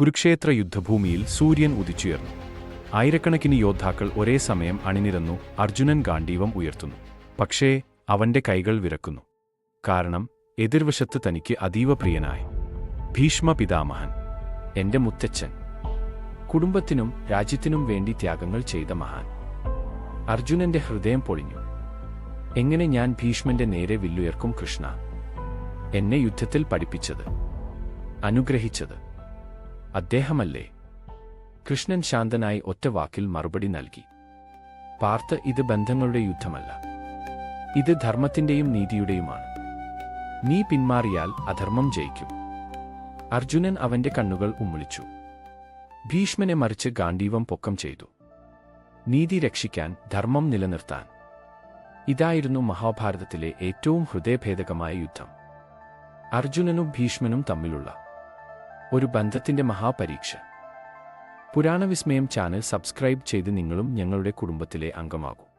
കുരുക്ഷേത്ര യുദ്ധഭൂമിയിൽ സൂര്യൻ ഉദിച്ചുയർന്നു. ആയിരക്കണക്കിന് യോദ്ധാക്കൾ ഒരേ സമയം അണിനിരന്നു അർജുനൻ ഗാണ്ഡീവം ഉയർത്തുന്നു. പക്ഷേ അവന്റെ കൈകൾ വിറക്കുന്നു. കാരണം എതിർവശത്ത് തനിക്ക് അതീവ പ്രിയനായി. ഭീഷ്മ പിതാമഹൻ എന്റെ മുത്തച്ഛൻ. കുടുംബത്തിനും രാജ്യത്തിനും വേണ്ടി ത്യാഗങ്ങൾ ചെയ്ത മഹാൻ. അർജുനന്റെ ഹൃദയം പൊളിഞ്ഞു. എങ്ങനെ ഞാൻ ഭീഷ്മന്റെ നേരെ വില്ലുയർക്കും കൃഷ്ണ? എന്നെ യുദ്ധത്തിൽ പഠിപ്പിച്ചത് അനുഗ്രഹിച്ചത്. അദ്ദേഹമല്ലേ? കൃഷ്ണൻ ശാന്തനായി ഒറ്റ വാക്കിൽ മറുപടി നൽകി. പാർത്ത് ഇത് ബന്ധങ്ങളുടെ യുദ്ധമല്ല. ഇത് ധർമ്മത്തിന്റെയും നീതിയുടെയുമാണ്. നീ പിന്മാറിയാൽ അധർമ്മം ജയിക്കും. അർജുനൻ അവന്റെ കണ്ണുകൾ ഉമ്മിളിച്ചു. ഭീഷ്മനെ മറിച്ച് ഗാന്ധീവം പൊക്കം ചെയ്തു. നീതി രക്ഷിക്കാൻ ധർമ്മം നിലനിർത്താൻ. ഇതായിരുന്നു മഹാഭാരതത്തിലെ ഏറ്റവും ഹൃദയഭേദകമായ യുദ്ധം. അർജുനനും ഭീഷ്മനും തമ്മിലുള്ള ഒരു ബന്ധത്തിന്റെ മഹാപരീക്ഷ. പുരാണവിസ്മയം ചാനൽ സബ്സ്ക്രൈബ് ചെയ്ത് നിങ്ങളും ഞങ്ങളുടെ കുടുംബത്തിലെ അംഗമാകൂ.